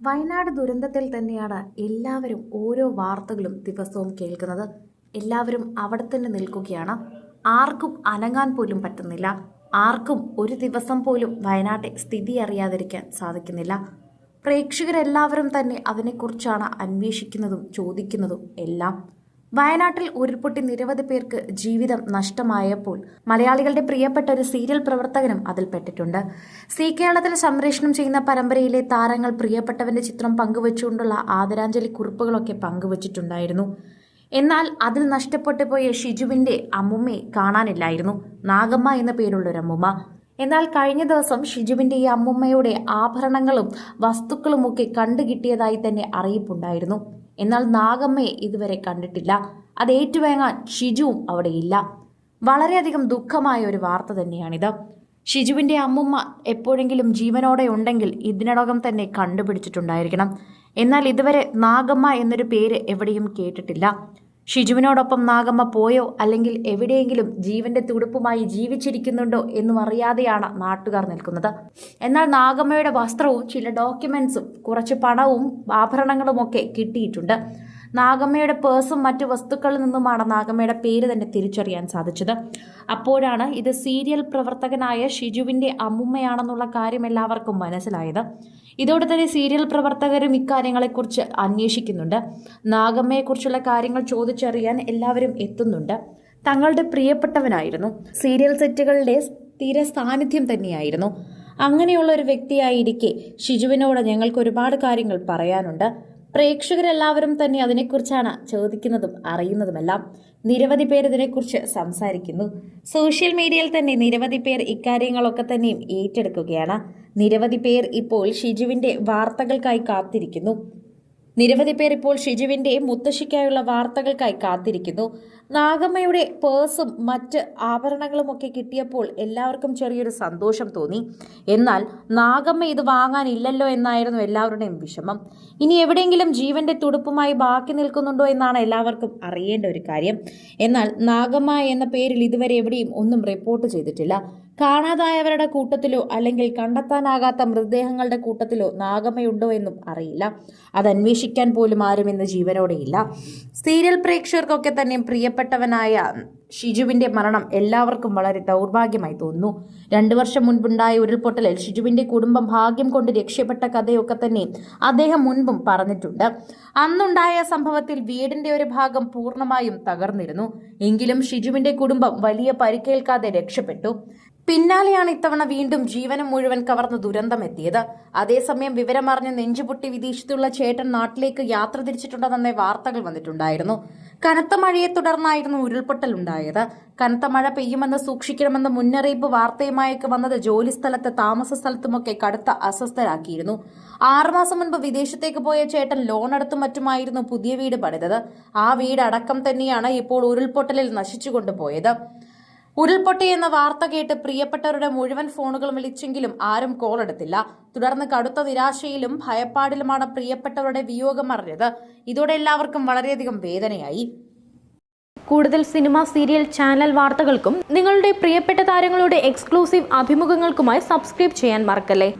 വയനാട് ദുരന്തത്തിൽ തന്നെയാണ് എല്ലാവരും ഓരോ വാർത്തകളും ദിവസവും കേൾക്കുന്നത്. എല്ലാവരും അവിടെ തന്നെ നിൽക്കുകയാണ്. ആർക്കും അനങ്ങാൻ പോലും പറ്റുന്നില്ല. ആർക്കും ഒരു ദിവസം പോലും വയനാട്ടെ സ്ഥിതി അറിയാതിരിക്കാൻ സാധിക്കുന്നില്ല. പ്രേക്ഷകരെല്ലാവരും തന്നെ അതിനെക്കുറിച്ചാണ് അന്വേഷിക്കുന്നതും ചോദിക്കുന്നതും എല്ലാം. വയനാട്ടിൽ ഉരുൾപൊട്ടി നിരവധി പേർക്ക് ജീവിതം നഷ്ടമായപ്പോൾ മലയാളികളുടെ പ്രിയപ്പെട്ട ഒരു സീരിയൽ പ്രവർത്തകനും അതിൽപ്പെട്ടിട്ടുണ്ട് സി കേരളത്തിൽ സംപ്രേഷണം ചെയ്യുന്ന പരമ്പരയിലെ താരങ്ങൾ പ്രിയപ്പെട്ടവന്റെ ചിത്രം പങ്കുവച്ചുകൊണ്ടുള്ള ആദരാഞ്ജലി കുറിപ്പുകളൊക്കെ പങ്കുവച്ചിട്ടുണ്ടായിരുന്നു. എന്നാൽ അതിൽ നഷ്ടപ്പെട്ടു പോയ ഷിജുവിന്റെ അമ്മുമ്മയെ കാണാനില്ലായിരുന്നു. നാഗമ്മ എന്ന പേരുള്ള ഒരു അമ്മുമ്മ. എന്നാൽ കഴിഞ്ഞ ദിവസം ഷിജുവിന്റെ ഈ അമ്മുമ്മയുടെ ആഭരണങ്ങളും വസ്തുക്കളുമൊക്കെ കണ്ടുകിട്ടിയതായി തന്നെ അറിയിപ്പുണ്ടായിരുന്നു. എന്നാൽ നാഗമ്മയെ ഇതുവരെ കണ്ടിട്ടില്ല. അത് ഏറ്റുവാങ്ങാൻ ഷിജുവും അവിടെയില്ല. വളരെയധികം ദുഃഖമായ ഒരു വാർത്ത തന്നെയാണിത്. ഷിജുവിന്റെ അമ്മുമ്മ എപ്പോഴെങ്കിലും ജീവനോടെ ഉണ്ടെങ്കിൽ ഇതിനകം തന്നെ കണ്ടുപിടിച്ചിട്ടുണ്ടായിരിക്കണം. എന്നാൽ ഇതുവരെ നാഗമ്മ എന്നൊരു പേര് എവിടെയും കേട്ടിട്ടില്ല. ഷിജുവിനോടൊപ്പം നാഗമ്മ പോയോ? അല്ലെങ്കിൽ എവിടെയെങ്കിലും ജീവന്റെ തുടുപ്പുമായി ജീവിച്ചിരിക്കുന്നുണ്ടോ എന്നും അറിയാതെയാണ് നാട്ടുകാർ നിൽക്കുന്നത്. എന്നാൽ നാഗമ്മയുടെ വസ്ത്രവും ചില ഡോക്യുമെന്റ്സും കുറച്ച് പണവും ആഭരണങ്ങളും ഒക്കെ കിട്ടിയിട്ടുണ്ട്. നാഗമ്മയുടെ പേഴ്സും മറ്റു വസ്തുക്കളിൽ നിന്നുമാണ് നാഗമ്മയുടെ പേര് തന്നെ തിരിച്ചറിയാൻ സാധിച്ചത്. അപ്പോഴാണ് ഇത് സീരിയൽ പ്രവർത്തകനായ ഷിജുവിന്റെ അമ്മുമ്മയാണെന്നുള്ള കാര്യം എല്ലാവർക്കും മനസ്സിലായത്. ഇതോടെ തന്നെ സീരിയൽ പ്രവർത്തകരും ഇക്കാര്യങ്ങളെക്കുറിച്ച് അന്വേഷിക്കുന്നുണ്ട്. നാഗമ്മയെക്കുറിച്ചുള്ള കാര്യങ്ങൾ ചോദിച്ചറിയാൻ എല്ലാവരും എത്തുന്നുണ്ട്. തങ്ങളുടെ പ്രിയപ്പെട്ടവനായിരുന്നു. സീരിയൽ സെറ്റുകളുടെ സ്ഥിര സാന്നിധ്യം തന്നെയായിരുന്നു. അങ്ങനെയുള്ള ഒരു വ്യക്തിയായിരിക്കെ ഷിജുവിനോട് ഞങ്ങൾക്ക് ഒരുപാട് കാര്യങ്ങൾ പറയാനുണ്ട്. പ്രേക്ഷകരെല്ലാവരും തന്നെ അതിനെക്കുറിച്ചാണ് ചോദിക്കുന്നതും അറിയുന്നതുമെല്ലാം നിരവധി പേർ ഇതിനെക്കുറിച്ച് സംസാരിക്കുന്നു. സോഷ്യൽ മീഡിയയിൽ തന്നെ നിരവധി പേർ ഇക്കാര്യങ്ങളൊക്കെ തന്നെയും ഏറ്റെടുക്കുകയാണ്. നിരവധി പേർ ഇപ്പോൾ ഷിജുവിന്റെ വാർത്തകൾക്കായി കാത്തിരിക്കുന്നു. നിരവധി പേർ ഇപ്പോൾ ഷിജുവിന്റെ മുത്തശ്ശിക്കായുള്ള വാർത്തകൾക്കായി കാത്തിരിക്കുന്നു. നാഗമ്മയുടെ പേഴ്സും മറ്റ് ആഭരണങ്ങളും ഒക്കെ കിട്ടിയപ്പോൾ എല്ലാവർക്കും ചെറിയൊരു സന്തോഷം തോന്നി. എന്നാൽ നാഗമ്മ ഇത് വാങ്ങാനില്ലല്ലോ എന്നായിരുന്നു എല്ലാവരുടെയും വിഷമം. ഇനി എവിടെയെങ്കിലും ജീവന്റെ തുടുപ്പുമായി ബാക്കി നിൽക്കുന്നുണ്ടോ എന്നാണ് എല്ലാവർക്കും അറിയേണ്ട ഒരു കാര്യം. എന്നാൽ നാഗമ്മ എന്ന പേരിൽ ഇതുവരെ എവിടെയും ഒന്നും റിപ്പോർട്ട് ചെയ്തിട്ടില്ല. കാണാതായവരുടെ കൂട്ടത്തിലോ അല്ലെങ്കിൽ കണ്ടെത്താനാകാത്ത മൃതദേഹങ്ങളുടെ കൂട്ടത്തിലോ നാഗമ്മയുണ്ടോ എന്നും അറിയില്ല. അത് അന്വേഷിക്കാൻ പോലും ആരും ഇന്ന് ജീവനോടെയില്ല. സീരിയൽ പ്രേക്ഷകർക്കൊക്കെ തന്നെ പ്രിയപ്പെട്ടവനായ ഷിജുവിന്റെ മരണം എല്ലാവർക്കും വളരെ ദൗർഭാഗ്യമായി തോന്നുന്നു. രണ്ടു വർഷം മുൻപുണ്ടായ ഉരുൾപൊട്ടലിൽ ഷിജുവിന്റെ കുടുംബം ഭാഗ്യം കൊണ്ട് രക്ഷപ്പെട്ട കഥയൊക്കെ തന്നെ അദ്ദേഹം മുൻപും പറഞ്ഞിട്ടുണ്ട്. അന്നുണ്ടായ സംഭവത്തിൽ വീടിന്റെ ഒരു ഭാഗം പൂർണമായും തകർന്നിരുന്നു. എങ്കിലും ഷിജുവിന്റെ കുടുംബം വലിയ പരിക്കേൽക്കാതെ രക്ഷപ്പെട്ടു. പിന്നാലെയാണ് ഇത്തവണ വീണ്ടും ജീവനം മുഴുവൻ കവർന്ന ദുരന്തമെത്തിയത് അതേസമയം വിവരമറിഞ്ഞ് നെഞ്ചുപൊട്ടി വിദേശത്തുള്ള ചേട്ടൻ നാട്ടിലേക്ക് യാത്ര തിരിച്ചിട്ടുണ്ടെന്ന വാർത്തകൾ വന്നിട്ടുണ്ടായിരുന്നു. കനത്ത മഴയെ തുടർന്നായിരുന്നു ഉരുൾപൊട്ടൽ ഉണ്ടായത് കനത്ത മഴ പെയ്യുമെന്ന് സൂക്ഷിക്കണമെന്ന മുന്നറിയിപ്പ് വാർത്തയുമായൊക്കെ വന്നത് ജോലിസ്ഥലത്ത് താമസ സ്ഥലത്തുമൊക്കെ കടുത്ത അസ്വസ്ഥരാക്കിയിരുന്നു. ആറുമാസം മുൻപ് വിദേശത്തേക്ക് പോയ ചേട്ടൻ ലോൺ എടുത്തും മറ്റുമായിരുന്നു പുതിയ വീട് പണിതത്. ആ വീടടക്കം തന്നെയാണ് ഇപ്പോൾ ഉരുൾപൊട്ടലിൽ നശിച്ചുകൊണ്ടുപോയത് ഉരുൾപൊട്ടി എന്ന വാർത്ത കേട്ട് പ്രിയപ്പെട്ടവരുടെ മുഴുവൻ ഫോണുകളും വിളിച്ചെങ്കിലും ആരും കോൾ എടുത്തില്ല. തുടർന്ന് കടുത്ത നിരാശയിലും ഭയപ്പാടിലുമാണ് പ്രിയപ്പെട്ടവരുടെ വിയോഗം അറിഞ്ഞത്. ഇതോടെ എല്ലാവർക്കും വളരെയധികം വേദനയായി. കൂടുതൽ സിനിമ സീരിയൽ ചാനൽ വാർത്തകൾക്കും നിങ്ങളുടെ പ്രിയപ്പെട്ട താരങ്ങളുടെ എക്സ്ക്ലൂസീവ് അഭിമുഖങ്ങൾക്കുമായി സബ്സ്ക്രൈബ് ചെയ്യാൻ മറക്കല്ലേ?